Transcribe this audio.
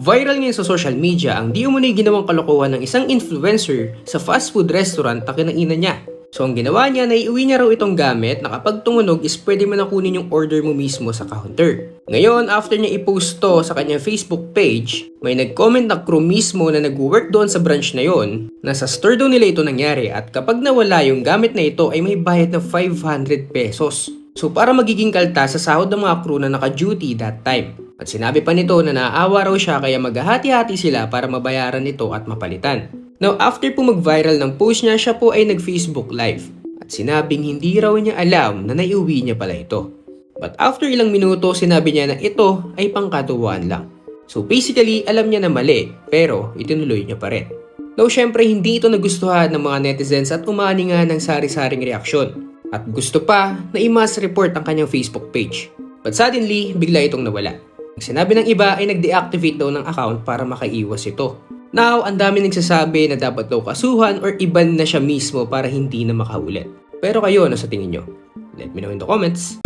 Viral ngayon sa social media ang di umano'y ginawang kalokohan ng isang influencer sa fast food restaurant na kinainan niya. So ang ginawa niya na iuwi niya raw itong gamit na kapag tumunog is pwede mo na kunin yung order mo mismo sa counter. Ngayon, after niya i-post to sa kanyang Facebook page, may nag-comment na crew mismo na nag-work doon sa branch na yon na sa store daw nila ito nangyari at kapag nawala yung gamit na ito ay may bayad na 500 pesos. So para magiging kalta sa sahod ng mga crew na naka-duty that time. At sinabi pa nito na naaawa raw siya kaya maghahati-hati sila para mabayaran ito at mapalitan. Now after po mag-viral ng post niya, siya po ay nag-Facebook live. At sinabing hindi raw niya alam na naiuwi niya pala ito. But after ilang minuto, sinabi niya na ito ay pangkatuwaan lang. So basically, alam niya na mali, pero itinuloy niya pa rin. Though syempre hindi ito nagustuhan ng mga netizens at umani nga ng sari-saring reaksyon. At gusto pa na i-mass report ang kanyang Facebook page. But suddenly, bigla itong nawala. Sinabi ng iba ay nag-deactivate daw ng account para makaiwas ito. Now, ang dami nagsasabi na dapat daw kasuhan or iban na siya mismo para hindi na makaulit. Pero kayo, ano sa tingin nyo? Let me know in the comments.